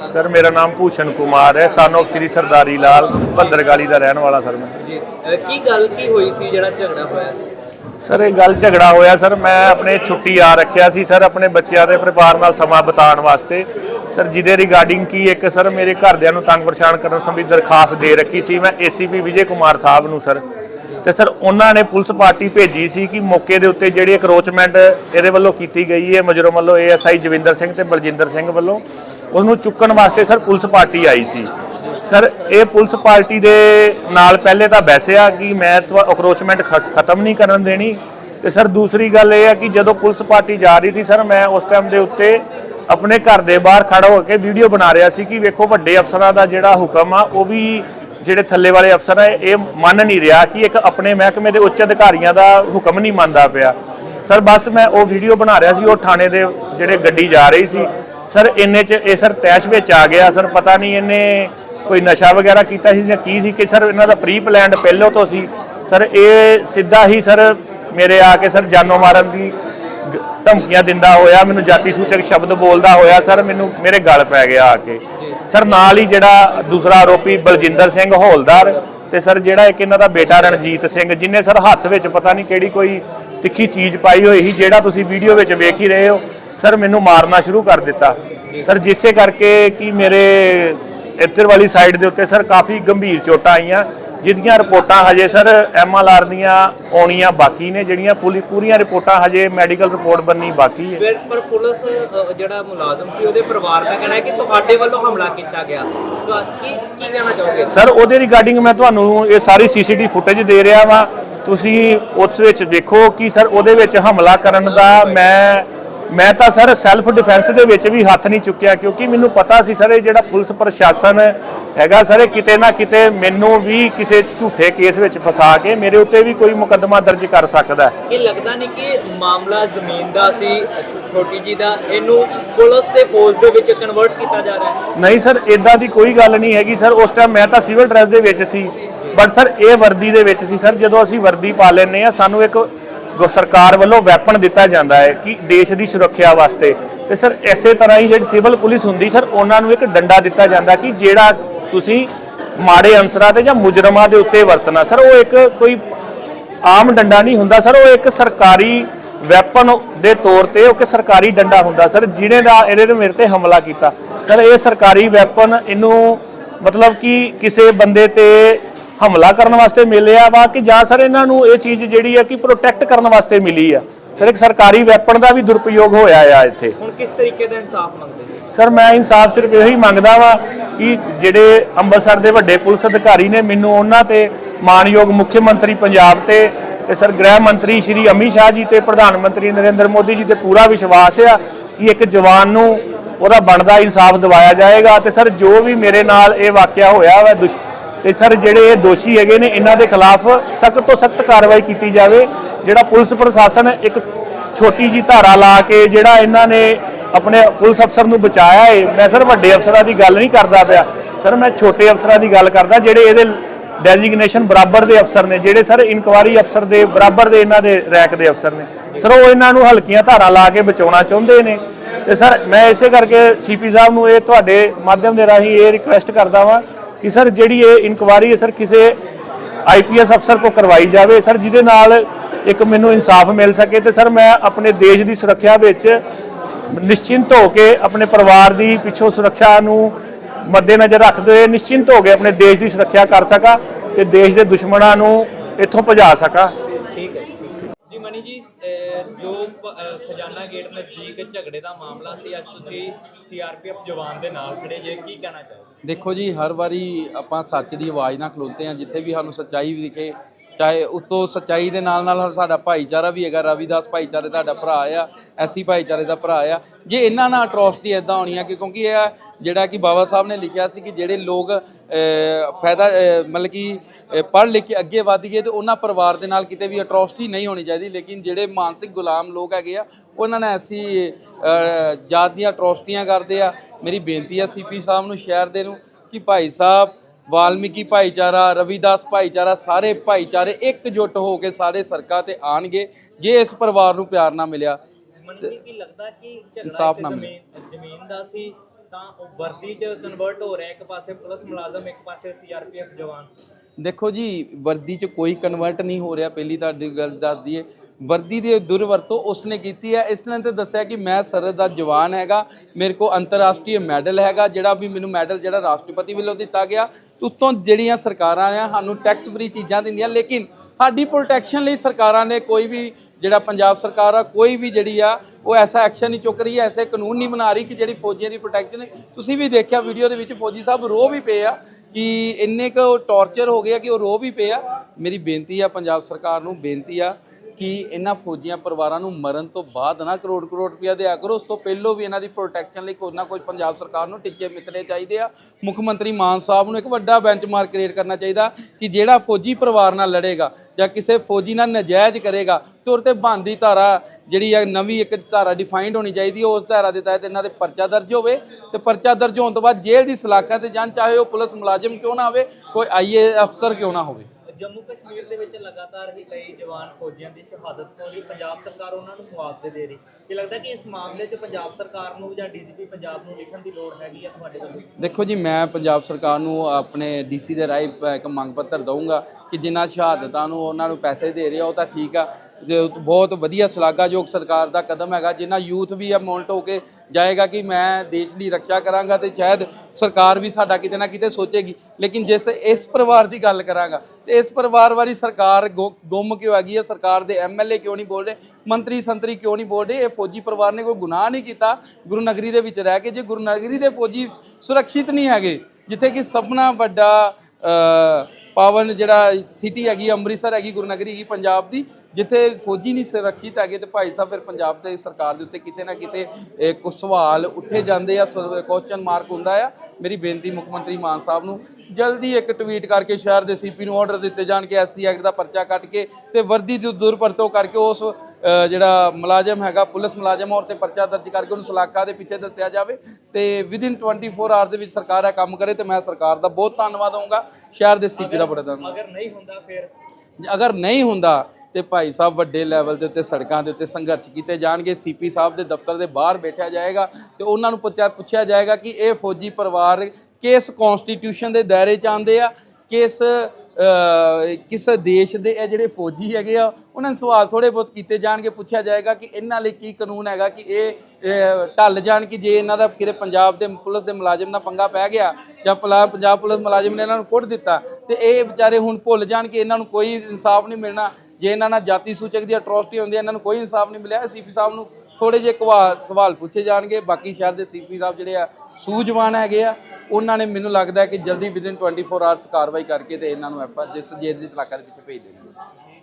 Sir ਮੇਰਾ ਨਾਮ ਭੂਸ਼ਣ ਕੁਮਾਰ ਹੈ। ਸਨ ਸ੍ਰੀ ਸਰਦਾਰੀ ਲਾਲ ਭੰਦਰਗਾਲੀ ਦਾ ਰਹਿਣ ਵਾਲਾ ਸਰ ਮੈਂ। ਜੀ ਅਹ ਕੀ ਗੱਲ ਕੀ ਹੋਈ ਸੀ ਜਿਹੜਾ ਝਗੜਾ ਹੋਇਆ? ਸੀ ਸਰ ਇਹ ਗੱਲ ਝਗੜਾ ਹੋਇਆ ਸਰ। ਮੈਂ ਆਪਣੇ ਛੁੱਟੀ ਆ ਰੱਖਿਆ ਸੀ ਸਰ ਆਪਣੇ ਬੱਚਿਆਂ ਦੇ ਪਰਿਵਾਰ ਨਾਲ ਸਮਾਂ ਬਿਤਾਉਣ ਵਾਸਤੇ। ਸਰ ਜਿਹਦੇ ਰਿਗਾਰਡਿੰਗ ਕੀ ਇੱਕ ਸਰ ਮੇਰੇ ਘਰਦਿਆਂ ਨੂੰ ਤੰਗ ਪਰੇਸ਼ਾਨ ਕਰਨ ਸੰਬੰਧੀ ਦਰਖਾਸਤ ਦੇ ਰੱਖੀ ਸੀ ਮੈਂ ਏਸੀਪੀ ਵਿਜੇ ਕੁਮਾਰ ਸਾਹਿਬ ਨੂੰ ਸਰ। ਤੇ ਸਰ ਉਹਨਾਂ ਨੇ ਪੁਲਿਸ ਪਾਰਟੀ ਭੇਜੀ ਸੀ ਕਿ ਮੌਕੇ ਦੇ ਉੱਤੇ ਜਿਹੜੀ ਅਕਰੋਚਮੈਂਟ ਇਹਦੇ ਵੱਲੋਂ ਕੀਤੀ ਗਈ ਹੈ। ਮੁਜਰਮ ਵੱਲੋਂ ਏਐਸਆਈ ਜਵਿੰਦਰ ਸਿੰਘ ਤੇ ਬਲਜਿੰਦਰ ਸਿੰਘ ਵੱਲੋਂ। ਉਹਨੂੰ ਚੁੱਕਣ ਵਾਸਤੇ ਸਰ ਪੁਲਿਸ ਪਾਰਟੀ ਆਈ ਸੀ। ਸਰ, ਇਹ ਪੁਲਿਸ ਪਾਰਟੀ ਦੇ ਨਾਲ ਪਹਿਲੇ ਤਾਂ ਵੈਸੇ ਆ ਕਿ ਮੈਂ ਅਕਰੋਚਮੈਂਟ ਖਤਮ ਨਹੀਂ ਕਰਨ ਦੇਣੀ। ਤੇ ਸਰ ਦੂਸਰੀ ਗੱਲ ਇਹ ਹੈ ਕਿ ਜਦੋਂ ਪੁਲਿਸ ਪਾਰਟੀ ਜਾ ਰਹੀ ਸੀ ਸਰ, ਮੈਂ ਉਸ ਟਾਈਮ ਦੇ ਉੱਤੇ ਆਪਣੇ ਘਰ ਦੇ ਬਾਹਰ ਖੜਾ ਹੋ ਕੇ ਵੀਡੀਓ ਬਣਾ ਰਿਹਾ ਸੀ ਕਿ ਵੇਖੋ ਵੱਡੇ ਅਫਸਰਾਂ ਦਾ ਜਿਹੜਾ ਹੁਕਮ ਆ, ਉਹ ਵੀ ਜਿਹੜੇ ਥੱਲੇ ਵਾਲੇ ਅਫਸਰ ਆ, ਇਹ ਮੰਨ ਨਹੀਂ ਰਿਹਾ ਕਿ ਇੱਕ ਆਪਣੇ ਮਹਿਕਮੇ ਦੇ ਉੱਚ ਅਧਿਕਾਰੀਆਂ ਦਾ ਹੁਕਮ ਨਹੀਂ ਮੰਨਦਾ ਪਿਆ। ਸਰ, ਬਸ ਮੈਂ ਉਹ ਵੀਡੀਓ ਬਣਾ ਰਿਹਾ ਸੀ, ਉਹ ਥਾਣੇ ਦੇ ਜਿਹੜੇ ਗੱਡੀ ਜਾ ਰਹੀ ਸੀ। ਸਰ, ਇੰਨੇ ਚ ਇਹ ਸਰ ਤੈਸ਼ ਵਿੱਚ ਆ ਗਿਆ। ਸਰ, ਪਤਾ ਨਹੀਂ ਇਹਨੇ ਕੋਈ ਨਸ਼ਾ ਵਗੈਰਾ ਕੀਤਾ ਸੀ ਜਾਂ ਕੀ ਸੀ ਕਿ ਸਰ ਇਹਨਾਂ ਦਾ ਪ੍ਰੀ ਪਲਾਨਡ ਪਹਿਲਾਂ ਤੋਂ ਸੀ। ਸਰ, ਇਹ ਸਿੱਧਾ ਹੀ ਸਰ ਮੇਰੇ ਆ ਕੇ ਸਰ ਜਾਨੋਂ ਮਾਰਨ ਦੀ ਧਮਕੀਆਂ ਦਿੰਦਾ ਹੋਇਆ। ਮੈਨੂੰ ਜਾਤੀ ਸੂਚਕ ਸ਼ਬਦ ਬੋਲਦਾ ਹੋਇਆ। ਸਰ, ਮੈਨੂੰ ਮੇਰੇ ਗਲ ਪੈ ਗਿਆ ਆ ਕੇ। ਸਰ, ਨਾਲ ਹੀ ਜਿਹੜਾ ਦੂਸਰਾ ਆਰੋਪੀ ਬਲਜਿੰਦਰ ਸਿੰਘ ਹੌਲਦਾਰ ਤੇ ਸਰ ਜਿਹੜਾ ਇੱਕ ਇਹਨਾਂ ਦਾ ਬੇਟਾ ਰਣਜੀਤ ਸਿੰਘ, ਜਿਨੇ ਸਰ ਹੱਥ ਵਿੱਚ ਪਤਾ ਨਹੀਂ ਕਿਹੜੀ ਕੋਈ ਤਿੱਖੀ ਚੀਜ਼ ਪਾਈ ਹੋਈ ਸੀ, ਜਿਹੜਾ ਤੁਸੀਂ ਵੀਡੀਓ ਵਿੱਚ ਵੇਖ ਹੀ ਰਹੇ ਹੋ। ਸਰ ਮੈਨੂੰ ਮਾਰਨਾ ਸ਼ੁਰੂ ਕਰ ਦਿੱਤਾ। ਸਰ ਜਿਸੇ ਕਰਕੇ ਕਿ ਮੇਰੇ ਇੱਧਰ ਵਾਲੀ ਸਾਈਡ ਦੇ ਉੱਤੇ ਸਰ ਕਾਫੀ ਗੰਭੀਰ ਚੋਟਾਂ ਆਈਆਂ ਜਿਹਦੀਆਂ ਰਿਪੋਰਟਾਂ ਹਜੇ ਸਰ ਐਮਐਲਆਰ ਦੀਆਂ ਆਉਣੀਆਂ ਬਾਕੀ ਨੇ ਜਿਹੜੀਆਂ ਪੂਰੀ- ਪੂਰੀਆਂ ਰਿਪੋਰਟਾਂ ਹਜੇ ਮੈਡੀਕਲ ਰਿਪੋਰਟ ਬੰਨੀ ਬਾਕੀ ਹੈ। ਪਰ ਪੁਲਿਸ ਜਿਹੜਾ ਮੁਲਾਜ਼ਮ ਸੀ ਉਹਦੇ ਪਰਿਵਾਰ ਦਾ ਕਹਿਣਾ ਹੈ ਕਿ ਤੁਹਾਡੇ ਵੱਲੋਂ ਹਮਲਾ ਕੀਤਾ ਗਿਆ। ਕੀ ਕੀ ਕਹਿਣਾ ਚਾਹੋਗੇ? ਸਰ ਉਹਦੇ ਰਿਗਾਰਡਿੰਗ ਮੈਂ ਤੁਹਾਨੂੰ ਇਹ ਸਾਰੀ ਸੀਸੀਟੀਵੀ ਫੁਟੇਜ ਦੇ ਰਿਹਾ ਵਾਂ। ਤੁਸੀਂ ਉਸ ਵਿੱਚ ਦੇਖੋ ਕਿ ਸਰ ਉਹਦੇ ਵਿੱਚ ਹਮਲਾ ਕਰਨ ਦਾ ਮੈਂ ਮੈਂ ਤਾਂ ਸਰ ਸੈਲਫ ਡਿਫੈਂਸ ਦੇ ਵਿੱਚ ਵੀ ਹੱਥ ਨਹੀਂ ਚੁੱਕਿਆ ਕਿਉਂਕਿ ਮੈਨੂੰ ਪਤਾ ਸੀ ਸਰ ਇਹ ਜਿਹੜਾ ਪੁਲਿਸ ਪ੍ਰਸ਼ਾਸਨ ਹੈਗਾ ਸਰ ਇਹ ਕਿਤੇ ਨਾ ਕਿਤੇ ਮੈਨੂੰ ਵੀ ਕਿਸੇ ਝੂਠੇ ਕੇਸ ਵਿੱਚ ਫਸਾ ਕੇ ਮੇਰੇ ਉੱਤੇ ਵੀ ਕੋਈ ਮੁਕੱਦਮਾ ਦਰਜ ਕਰ ਸਕਦਾ ਹੈ। ਇਹ ਲੱਗਦਾ ਨਹੀਂ ਕਿ ਮਾਮਲਾ ਜ਼ਮੀਨ ਦਾ ਸੀ ਛੋਟੀ ਜੀ ਦਾ ਇਹਨੂੰ ਪੁਲਿਸ ਤੇ ਫੌਜ ਦੇ ਵਿੱਚ ਕਨਵਰਟ ਕੀਤਾ ਜਾ ਰਿਹਾ ਹੈ। ਨਹੀਂ ਸਰ ਇਦਾਂ ਦੀ ਕੋਈ ਗੱਲ ਨਹੀਂ ਹੈਗੀ ਸਰ ਉਸ ਟਾਈਮ ਮੈਂ ਤਾਂ ਸਿਵਲ ਡਰੈਸ ਦੇ ਵਿੱਚ ਸੀ ਬਟ ਸਰ ਇਹ ਵਰਦੀ ਦੇ ਵਿੱਚ ਸੀ ਸਰ ਜਦੋਂ ਅਸੀਂ ਵਰਦੀ ਪਾ ਲੈਂਦੇ ਆ ਸਾਨੂੰ ਇੱਕ ਸਰਕਾਰ ਵੱਲੋਂ ਵੈਪਨ ਦਿੱਤਾ ਜਾਂਦਾ ਹੈ ਕਿ ਦੇਸ਼ ਦੀ ਸੁਰੱਖਿਆ ਵਾਸਤੇ। ਤੇ ਸਰ, ਇਸੇ ਤਰ੍ਹਾਂ ਹੀ ਜਿਹੜੀ ਸਿਵਲ ਪੁਲਿਸ ਹੁੰਦੀ, ਸਰ, ਉਹਨਾਂ ਨੂੰ ਇੱਕ ਡੰਡਾ ਦਿੱਤਾ ਜਾਂਦਾ ਕਿ ਜਿਹੜਾ ਤੁਸੀਂ ਮਾੜੇ ਅਨਸਰਾਂ ਤੇ ਜਾਂ ਮੁਜਰਮਾਂ ਦੇ ਉੱਤੇ ਵਰਤਣਾ। ਸਰ, ਉਹ ਇੱਕ ਕੋਈ ਆਮ ਡੰਡਾ ਨਹੀਂ ਹੁੰਦਾ, ਸਰ, ਉਹ ਇੱਕ ਸਰਕਾਰੀ ਵੈਪਨ ਦੇ ਤੌਰ ਤੇ ਉਹ ਇੱਕ ਸਰਕਾਰੀ ਡੰਡਾ ਹੁੰਦਾ, ਸਰ, ਜਿਹਨੇ ਦਾ ਇਹਦੇ ਨੇ ਮੇਰੇ ਤੇ ਹਮਲਾ ਕੀਤਾ। ਸਰ, ਇਹ ਸਰਕਾਰੀ ਵੈਪਨ ਇਹਨੂੰ ਮਤਲਬ ਕਿ ਕਿਸੇ ਬੰਦੇ ਤੇ ਹਮਲਾ ਕਰਨ ਵਾਸਤੇ ਮਿਲਿਆ ਵਾ ਕਿ ਜਾਂ ਸਰ ਇਹਨਾਂ ਨੂੰ ਇਹ ਚੀਜ਼ ਜਿਹੜੀ ਹੈ ਕਿ ਪ੍ਰੋਟੈਕਟ ਕਰਨ ਵਾਸਤੇ ਮਿਲੀ ਆ। ਸਰ ਇੱਕ ਸਰਕਾਰੀ ਵੈਪਨ ਦਾ ਵੀ ਦੁਰਪਯੋਗ ਹੋਇਆ ਆ ਇੱਥੇ। ਹੁਣ ਕਿਸ ਤਰੀਕੇ ਦਾ ਇਨਸਾਫ ਮੰਗਦੇ ਸੀ ਸਰ ਮੈਂ ਇਨਸਾਫ ਸਿਰਫ ਇਹੀ ਮੰਗਦਾ ਵਾਂ ਕਿ ਜਿਹੜੇ ਅੰਮ੍ਰਿਤਸਰ ਦੇ ਵੱਡੇ ਪੁਲਿਸ ਅਧਿਕਾਰੀ ਨੇ ਮੈਨੂੰ ਉਹਨਾਂ ਤੇ ਮਾਨਯੋਗ ਮੁੱਖ ਮੰਤਰੀ ਪੰਜਾਬ ਤੇ ਤੇ ਸਰ ਗ੍ਰਹਿ ਮੰਤਰੀ ਸ਼੍ਰੀ ਅਮਿਤ ਸ਼ਾਹ ਜੀ ਤੇ ਪ੍ਰਧਾਨ ਮੰਤਰੀ ਨਰਿੰਦਰ ਮੋਦੀ ਜੀ ਤੇ ਪੂਰਾ ਵਿਸ਼ਵਾਸ ਆ ਕਿ ਇੱਕ ਜਵਾਨ ਨੂੰ ਉਹਦਾ ਬਣਦਾ ਇਨਸਾਫ ਦਿਵਾਇਆ ਜਾਏਗਾ ਤੇ ਸਰ ਜੋ ਵੀ ਮੇਰੇ ਨਾਲ ਇਹ ਵਾਕਿਆ ਹੋਇਆ ਵਾ ਤੇ ਸਰ, ਜਿਹੜੇ ਇਹ ਦੋਸ਼ੀ ਹੈਗੇ ਨੇ, ਇਹਨਾਂ ਦੇ ਖਿਲਾਫ ਸਖਤ ਤੋਂ ਸਖਤ ਕਾਰਵਾਈ ਕੀਤੀ ਜਾਵੇ, ਜਿਹੜਾ ਪੁਲਿਸ ਪ੍ਰਸ਼ਾਸਨ ਇੱਕ ਛੋਟੀ ਜੀ ਧਾਰਾ ਲਾ ਕੇ ਜਿਹੜਾ ਇਹਨਾਂ ਨੇ ਆਪਣੇ ਪੁਲਿਸ ਅਫਸਰ ਨੂੰ ਬਚਾਇਆ ਹੈ ਮੈਂ ਸਰ, ਵੱਡੇ ਅਫਸਰਾਂ ਦੀ ਗੱਲ ਨਹੀਂ ਕਰਦਾ ਪਿਆ। ਸਰ, ਮੈਂ ਛੋਟੇ ਅਫਸਰਾਂ ਦੀ ਗੱਲ ਕਰਦਾ, ਜਿਹੜੇ ਇਹਦੇ ਡੈਜ਼ਿਗਨੇਸ਼ਨ ਬਰਾਬਰ ਦੇ ਅਫਸਰ ਨੇ, ਜਿਹੜੇ ਸਰ ਇਨਕੁਆਰੀ ਅਫਸਰ ਦੇ ਬਰਾਬਰ ਦੇ ਇਹਨਾਂ ਦੇ ਰੈਂਕ ਦੇ ਅਫਸਰ ਨੇ। ਸਰ, ਉਹ ਇਹਨਾਂ ਨੂੰ ਹਲਕੀਆਂ ਧਾਰਾ ਲਾ ਕੇ ਬਚਾਉਣਾ ਚਾਹੁੰਦੇ ਨੇ। ਤੇ ਸਰ, ਮੈਂ ਇਸੇ ਕਰਕੇ ਸੀਪੀ ਸਾਹਿਬ ਨੂੰ ਇਹ ਤੁਹਾਡੇ ਮਾਧਿਅਮ ਦੇ ਰਾਹੀਂ ਇਹ ਰਿਕੁਐਸਟ ਕਰਦਾ ਵਾਂ ਕਿ ਸਰ ਜਿਹੜੀ ਇਹ ਇਨਕੁਆਰੀ ਹੈ ਸਰ ਕਿਸੇ ਆਈਪੀਐਸ ਅਫਸਰ ਕੋ ਕਰਵਾਈ ਜਾਵੇ, ਸਰ ਜਿਹਦੇ ਨਾਲ ਇੱਕ ਮੈਨੂੰ ਇਨਸਾਫ ਮਿਲ ਸਕੇ ਤੇ ਸਰ ਮੈਂ ਆਪਣੇ ਦੇਸ਼ ਦੀ ਸੁਰੱਖਿਆ ਵਿੱਚ ਨਿਸ਼ਚਿੰਤ ਹੋ ਕੇ ਆਪਣੇ ਪਰਿਵਾਰ ਦੀ ਪਿੱਛੋਂ ਸੁਰੱਖਿਆ ਨੂੰ ਮੱਦੇਨਜ਼ਰ ਰੱਖਦੇ ਹੋਏ ਨਿਸ਼ਚਿੰਤ ਹੋ ਕੇ ਆਪਣੇ ਦੇਸ਼ ਦੀ ਸੁਰੱਖਿਆ ਕਰ ਸਕਾਂ ਤੇ ਦੇਸ਼ ਦੇ ਦੁਸ਼ਮਣਾਂ ਨੂੰ ਇੱਥੋਂ ਭਜਾ ਸਕਾਂ। ਠੀਕ ਹੈ ਜੀ ਮਨੀ ਜੀ ਜੋ ਖਜ਼ਾਨਾ ਗੇਟ ਨਜ਼ਦੀਕ ਝਗੜੇ ਦਾ ਮਾਮਲਾ ਸੀ, ਅੱਜ ਤੁਸੀਂ ਸੀਆਰਪੀਐਫ ਜਵਾਨ ਦੇ ਨਾਲ ਖੜੇ ਜੇ, ਕੀ ਕਹਿਣਾ ਚਾਹੋਗੇ? ਦੇਖੋ ਜੀ, ਹਰ ਵਾਰੀ ਆਪਾਂ ਸੱਚ ਦੀ ਆਵਾਜ਼ ਨਾਲ ਖਲੋਤੇ ਆ ਜਿੱਥੇ ਵੀ ਸਾਨੂੰ ਸੱਚਾਈ ਵੀ ਦਿਖੇ ਚਾਹੇ ਉਤੋਂ ਸੱਚਾਈ ਦੇ ਨਾਲ ਨਾਲ ਸਾਡਾ ਭਾਈਚਾਰਾ ਵੀ ਹੈਗਾ, ਰਵਿਦਾਸ ਭਾਈਚਾਰੇ ਦਾ ਭਰਾ ਆ, ਐਸੀ ਭਾਈਚਾਰੇ ਦਾ ਭਰਾ ਆ। ਜੇ ਇਹਨਾਂ ਨਾਲ ਅਟਰੋਸਿਟੀ ਇਦਾਂ ਹੋਣੀ ਆ ਕਿ ਕਿਉਂਕਿ ਇਹ ਜਿਹੜਾ ਕਿ ਬਾਬਾ ਸਾਹਿਬ ਨੇ ਲਿਖਿਆ ਸੀ ਕਿ ਜਿਹੜੇ ਲੋਕ ਫਾਇਦਾ ਮਤਲਬ ਕਿ ਪੜ੍ਹ ਲਿਖ ਕੇ ਅੱਗੇ ਵਧ ਗਏ ਤੇ ਉਹਨਾਂ ਪਰਿਵਾਰ ਦੇ ਨਾਲ ਕਿਤੇ ਵੀ ਅਟਰੋਸਿਟੀ ਨਹੀਂ ਹੋਣੀ ਚਾਹੀਦੀ, ਲੇਕਿਨ ਜਿਹੜੇ ਮਾਨਸਿਕ ਗੁਲਾਮ ਲੋਕ ਹੈਗੇ ਆ, ਉਹਨਾਂ ਨੇ ਐਸੀ ਜਾਤ ਦੀਆਂ ਅਟਰੋਸਿਟੀਆਂ ਕਰਦੇ ਆ। ਮੇਰੀ ਬੇਨਤੀ ਆ ਸੀਪੀ ਸਾਹਿਬ ਨੂੰ, ਸ਼ਹਿਰ ਦੇ ਨੂੰ, ਕਿ ਭਾਈ ਸਾਹਿਬ ਵਾਲਮੀਕੀ ਭਾਈਚਾਰਾ ਰਵਿਦਾਸ ਭਾਈਚਾਰਾ ਸਾਰੇ ਭਾਈਚਾਰੇ ਇਕਜੁੱਟ ਹੋ ਕੇ ਸਾਰੇ ਸੜਕਾਂ ਤੇ ਆਣਗੇ ਜੇ ਇਸ ਪਰਿਵਾਰ ਨੂੰ ਪਿਆਰ ਨਾ ਮਿਲਿਆ ਕੀ ਲੱਗਦਾ ਕਿ ਇਨਸਾਫ਼ ਨਾ ਜ਼ਮੀਨ ਜ਼ਮੀਨ ਦਾ ਸੀ ਤਾਂ ਉਹ ਵਰਦੀ 'ਚ ਕਨਵਰਟ ਹੋ ਰਿਹਾ ਇੱਕ ਪਾਸੇ ਪੁਲਿਸ ਮੁਲਾਜ਼ਮ ਇੱਕ ਪਾਸੇ ਸੀਆਰਪੀਐਫ ਜਵਾਨ। ਦੇਖੋ ਜੀ, ਵਰਦੀ 'ਚ ਕੋਈ ਕਨਵਰਟ ਨਹੀਂ ਹੋ ਰਿਹਾ, ਪਹਿਲੀ ਤੁਹਾਡੀ ਗੱਲ ਦੱਸ ਦਈਏ। ਵਰਦੀ ਦੀ ਦੁਰਵਰਤੋਂ ਉਸਨੇ ਕੀਤੀ ਹੈ। ਇਸ ਨੇ ਤਾਂ ਦੱਸਿਆ ਕਿ ਮੈਂ ਸਰਹੱਦ ਦਾ ਜਵਾਨ ਹੈਗਾ, ਮੇਰੇ ਕੋ ਅੰਤਰਰਾਸ਼ਟਰੀ ਮੈਡਲ ਹੈਗਾ, ਜਿਹੜਾ ਵੀ ਮੈਨੂੰ ਮੈਡਲ ਜਿਹੜਾ ਰਾਸ਼ਟਰਪਤੀ ਵੱਲੋਂ ਦਿੱਤਾ ਗਿਆ, ਉੱਤੋਂ ਜਿਹੜੀਆਂ ਸਰਕਾਰਾਂ ਆ, ਸਾਨੂੰ ਟੈਕਸ ਫ੍ਰੀ ਚੀਜ਼ਾਂ ਦਿੰਦੀਆਂ, ਲੇਕਿਨ ਸਾਡੀ ਪ੍ਰੋਟੈਕਸ਼ਨ ਲਈ ਸਰਕਾਰਾਂ ਨੇ ਕੋਈ ਵੀ ਜਿਹੜਾ ਪੰਜਾਬ ਸਰਕਾਰ ਆ, ਕੋਈ ਵੀ ਜਿਹੜੀ ਆ, ਉਹ ਐਸਾ ਐਕਸ਼ਨ ਨਹੀਂ ਚੁੱਕ ਰਹੀ ਹੈ ਐਸੇ ਕਾਨੂੰਨ ਨਹੀਂ ਬਣਾ ਰਹੀ ਕਿ ਜਿਹੜੀ ਫੌਜੀਆਂ ਦੀ ਪ੍ਰੋਟੈਕਸ਼ਨ ਤੁਸੀਂ ਵੀ ਦੇਖਿਆ ਵੀਡੀਓ ਦੇ ਵਿੱਚ ਫੌਜੀ ਸਾਹਿਬ ਰੋ ਵੀ ਪਏ ਆ ਕਿ ਇੰਨੇ ਕੁ ਟੌਰਚਰ ਹੋ ਗਿਆ ਕਿ ਉਹ ਰੋ ਵੀ ਪਏ ਆ। ਮੇਰੀ ਬੇਨਤੀ ਆ ਪੰਜਾਬ ਸਰਕਾਰ ਨੂੰ, ਬੇਨਤੀ ਆ ਕਿ ਇਹਨਾਂ ਫੌਜੀਆਂ ਪਰਿਵਾਰਾਂ ਨੂੰ ਮਰਨ ਤੋਂ ਬਾਅਦ ਨਾ ਕਰੋੜ ਕਰੋੜ ਰੁਪਇਆ ਦਿਆ ਕਰੋ। ਉਸ ਤੋਂ ਪਹਿਲਾਂ ਵੀ ਇਹਨਾਂ ਦੀ ਪ੍ਰੋਟੈਕਸ਼ਨ ਲਈ ਕੋਈ ਨਾ ਕੋਈ ਪੰਜਾਬ ਸਰਕਾਰ ਨੂੰ ਟਿੱਚੇ ਮਿੱਤਰੇ ਚਾਹੀਦੇ ਆ। ਮੁੱਖ ਮੰਤਰੀ ਮਾਨ ਸਾਹਿਬ ਨੂੰ ਇੱਕ ਵੱਡਾ ਬੈਂਚਮਾਰਕ ਕ੍ਰੀਏਟ ਕਰਨਾ ਚਾਹੀਦਾ ਕਿ ਜਿਹੜਾ ਫੌਜੀ ਪਰਿਵਾਰ ਨਾਲ ਲੜੇਗਾ ਜਾਂ ਕਿਸੇ ਫੌਜੀ ਨਾਲ ਨਜਾਇਜ਼ ਕਰੇਗਾ, ਤੇ ਉਹਦੇ ਤੇ ਬੰਦੀ ਧਾਰਾ ਜਿਹੜੀ ਆ, ਨਵੀਂ ਇੱਕ ਧਾਰਾ ਡਿਫਾਈਨਡ ਹੋਣੀ ਚਾਹੀਦੀ ਉਸ ਧਾਰਾ ਦੇ ਤਹਿਤ ਇਹਨਾਂ ਦੇ ਪਰਚਾ ਦਰਜ ਹੋਵੇ ਤੇ ਪਰਚਾ ਦਰਜ ਹੋਣ ਤੋਂ ਬਾਅਦ ਜੇਲ੍ਹ ਦੀ ਸਲਾਖਾਂ ਤੇ ਜਾਣ, ਚਾਹੇ ਉਹ ਪੁਲਿਸ ਮੁਲਾਜ਼ਮ ਕਿਉਂ ਨਾ ਹੋਵੇ ਕੋਈ ਆਈਏ ਅਫਸਰ ਕਿਉਂ ਨਾ ਹੋਵੇ। ਜੰਮੂ ਕਸ਼ਮੀਰ ਦੇ ਵਿੱਚ ਲਗਾਤਾਰ ਹੀ ਕਈ ਜਵਾਨ ਫੌਜੀਆਂ ਦੀ ਸ਼ਹਾਦਤ ਹੋ ਰਹੀ ਪੰਜਾਬ ਸਰਕਾਰ ਉਹਨਾਂ ਨੂੰ ਮੁਆਵਜ਼ੇ ਦੇ ਰਹੀ। ਕੀ ਲੱਗਦਾ ਕਿ ਇਸ ਮਾਮਲੇ 'ਚ ਪੰਜਾਬ ਸਰਕਾਰ ਨੂੰ ਜਾਂ ਡੀਜੀਪੀ ਪੰਜਾਬ ਨੂੰ ਲਿਖਣ ਦੀ ਲੋੜ ਹੈਗੀ ਆ ਤੁਹਾਡੇ ਵੱਲੋਂ? ਦੇਖੋ ਜੀ, ਮੈਂ ਪੰਜਾਬ ਸਰਕਾਰ ਨੂੰ ਆਪਣੇ ਡੀਸੀ ਦੇ ਰਾਹੀਂ ਇੱਕ ਮੰਗ ਪੱਤਰ ਦਊਂਗਾ ਕਿ ਜਿਨ੍ਹਾਂ ਸ਼ਹਾਦਤਾਂ ਨੂੰ ਉਹਨਾਂ ਨੂੰ ਪੈਸੇ ਦੇ ਰਿਹਾ ਉਹ ਤਾਂ ਠੀਕ ਆ। ਬਹੁਤ ਵਧੀਆ ਸ਼ਲਾਘਾਯੋਗ ਸਰਕਾਰ ਦਾ ਕਦਮ ਹੈਗਾ ਜਿਨ੍ਹਾਂ ਯੂਥ ਵੀ ਆ ਮੌਲਟ ਹੋ ਕੇ ਜਾਏਗਾ ਕਿ ਮੈਂ ਦੇਸ਼ ਦੀ ਰੱਖਿਆ ਕਰਾਂਗਾ ਤੇ ਸ਼ਾਇਦ ਸਰਕਾਰ ਵੀ ਸਾਡਾ ਕਿਤੇ ਨਾ ਕਿਤੇ ਸੋਚੇਗੀ। ਲੇਕਿਨ ਜਿਸ ਇਸ ਪਰਿਵਾਰ ਦੀ ਗੱਲ ਕਰਾਂਗਾ, ਤੇ ਇਸ ਇਸ ਪਰਿਵਾਰ ਵਾਰੀ ਸਰਕਾਰ ਗੁ- ਗੁੰਮ ਕਿਉਂ ਹੈਗੀ ਹੈ? ਸਰਕਾਰ ਦੇ ਐਮਐਲਏ ਕਿਉਂ ਨਹੀਂ ਬੋਲ ਰਹੇ? ਮੰਤਰੀ ਸੰਤਰੀ ਕਿਉਂ ਨਹੀਂ ਬੋਲ ਰਹੇ? ਇਹ ਫੌਜੀ ਪਰਿਵਾਰ ਨੇ ਕੋਈ ਗੁਨਾਹ ਨਹੀਂ ਕੀਤਾ। ਗੁਰੂ ਨਗਰੀ ਦੇ ਵਿੱਚ ਰਹਿ ਕੇ ਜੇ ਗੁਰੂ ਨਗਰੀ ਦੇ ਫੌਜੀ ਸੁਰੱਖਿਅਤ ਨਹੀਂ ਹੈਗੇ, ਜਿੱਥੇ ਕਿ ਸਭਨਾ ਵੱਡਾ ਪਾਵਨ ਜਿਹੜਾ ਸਿਟੀ ਹੈਗੀ, ਅੰਮ੍ਰਿਤਸਰ ਹੈਗੀ, ਗੁਰੂ ਨਗਰੀ ਹੈਗੀ, ਪੰਜਾਬ ਦੀ, ਜਿੱਥੇ ਫੌਜੀ ਨਹੀਂ ਸੁਰੱਖਿਅਤ ਹੈਗੇ ਤੇ ਭਾਈ ਸਾਹਿਬ ਫਿਰ ਪੰਜਾਬ ਤੇ ਸਰਕਾਰ ਦੇ ਉੱਤੇ ਕਿਤੇ ਨਾ ਕਿਤੇ ਇਹ ਕੁਝ ਸਵਾਲ ਉੱਠੇ ਜਾਂਦੇ ਆ ਕੁਐਸਚਨ ਮਾਰਕ ਹੁੰਦਾ ਆ। ਮੇਰੀ ਬੇਨਤੀ ਮੁੱਖ ਮੰਤਰੀ ਮਾਨ ਸਾਹਿਬ ਨੂੰ, ਜਲਦੀ ਇੱਕ ਟਵੀਟ ਕਰਕੇ ਸ਼ਹਿਰ ਦੇ ਸੀਪੀ ਨੂੰ ਆਰਡਰ ਦਿੱਤੇ ਜਾਣ ਕਿ ਐਸਸੀ ਐਕਟ ਦਾ ਪਰਚਾ ਕੱਟ ਕੇ ਤੇ ਵਰਦੀ ਦੀ ਦੁਰਵਰਤੋਂ ਕਰਕੇ ਉਸ ਜਿਹੜਾ ਮੁਲਾਜ਼ਮ ਹੈਗਾ ਪੁਲਿਸ ਮੁਲਾਜ਼ਮ ਔਰ ਤੇ ਪਰਚਾ ਦਰਜ ਕਰਕੇ ਉਹਨੂੰ ਸਲਾਖਾ ਦੇ ਪਿੱਛੇ ਦੱਸਿਆ ਜਾਵੇ ਤੇ ਵਿਦਿਨ 24 ਆਵਰ ਦੇ ਵਿੱਚ ਸਰਕਾਰ ਇਹ ਕੰਮ ਕਰੇ ਤੇ ਮੈਂ ਸਰਕਾਰ ਦਾ ਬਹੁਤ ਧੰਨਵਾਦ ਹੋਊਂਗਾ। ਸ਼ਹਿਰ ਦੇ ਸੀਪੀ ਦਾ ਬੜਾ ਧੰਨਵਾਦ। ਅਗਰ ਨਹੀਂ ਹੁੰਦਾ ਫਿਰ? ਅਗਰ ਨਹੀਂ ਹੁੰਦਾ ਤੇ ਭਾਈ ਸਾਹਿਬ ਵੱਡੇ ਲੈਵਲ ਦੇ ਉੱਤੇ ਸੜਕਾਂ ਦੇ ਉੱਤੇ ਸੰਘਰਸ਼ ਕੀਤੇ ਜਾਣਗੇ ਸੀਪੀ ਸਾਹਿਬ ਦੇ ਦਫ਼ਤਰ ਦੇ ਬਾਹਰ ਬੈਠਿਆ ਜਾਏਗਾ ਤੇ ਉਹਨਾਂ ਨੂੰ ਪੁੱਛਿਆ ਪੁੱਛਿਆ ਜਾਏਗਾ ਕਿ ਇਹ ਫੌਜੀ ਪਰਿਵਾਰ ਕਿਸ ਕਨਸਟੀਟਿਊਸ਼ਨ ਦੇ ਦਾਇਰੇ ਚ ਆਉਂਦੇ ਆ ਕਿਸ ਕਿਸ ਦੇਸ਼ ਦੇ ਇਹ ਜਿਹੜੇ ਫੌਜੀ ਹੈਗੇ ਆ, ਉਹਨਾਂ ਨੂੰ ਸਵਾਲ ਥੋੜੇ ਬਹੁਤ ਕੀਤੇ ਜਾਣਗੇ, ਪੁੱਛਿਆ ਜਾਏਗਾ ਕਿ ਇਹਨਾਂ ਲਈ ਕੀ ਕਾਨੂੰਨ ਹੈਗਾ ਕਿ ਇਹ ਢੱਲ ਜਾਣ ਕਿ ਜੇ ਇਹਨਾਂ ਦਾ ਕਿਤੇ ਪੰਜਾਬ ਦੇ ਪੁਲਿਸ ਦੇ ਮੁਲਾਜ਼ਮ ਨਾਲ ਪੰਗਾ ਪੈ ਗਿਆ ਜਾਂ ਪਲਾ- ਪੰਜਾਬ ਪੁਲਿਸ ਮੁਲਾਜ਼ਮ ਨੇ ਇਹਨਾਂ ਨੂੰ ਕੁੱਟ ਦਿੱਤਾ, ਤੇ ਇਹ ਵਿਚਾਰੇ ਹੁਣ ਭੁੱਲ ਜਾਣ ਕਿ ਇਹਨਾਂ ਨੂੰ ਕੋਈ ਇਨਸਾਫ ਨਹੀਂ ਮਿਲਣਾ। ਜੇ ਇਹਨਾਂ ਨਾਲ ਜਾਤੀ ਸੂਚਕ ਦੀ ਅਟਰੋਸਿਟੀ ਹੁੰਦੀ ਇਹਨਾਂ ਨੂੰ ਕੋਈ ਇਨਸਾਫ ਨਹੀਂ ਮਿਲਿਆ। ਸੀਪੀ ਸਾਹਿਬ ਨੂੰ ਥੋੜੇ ਜਿਹੇ ਕਵਾ- ਸਵਾਲ ਪੁੱਛੇ ਜਾਣਗੇ। ਬਾਕੀ ਸ਼ਹਿਰ ਦੇ ਸੀਪੀ ਸਾਹਿਬ ਜਿਹੜੇ ਆ, ਸੂਝਵਾਨ ਹੈਗੇ ਆ। ਉਹਨਾਂ ਨੇ ਮੈਨੂੰ ਲੱਗਦਾ ਕਿ ਜਲਦੀ ਵਿਦਿਨ 24 ਆਵਰਸ ਕਾਰਵਾਈ ਕਰਕੇ ਤੇ ਇਹਨਾਂ ਨੂੰ ਐਫ ਆਰ ਜਿਸ ਜੇਲ੍ਹ ਦੀ ਸਲਾਖਾ ਦੇ ਵਿੱਚ ਭੇਜ ਦੇਣਗੇ।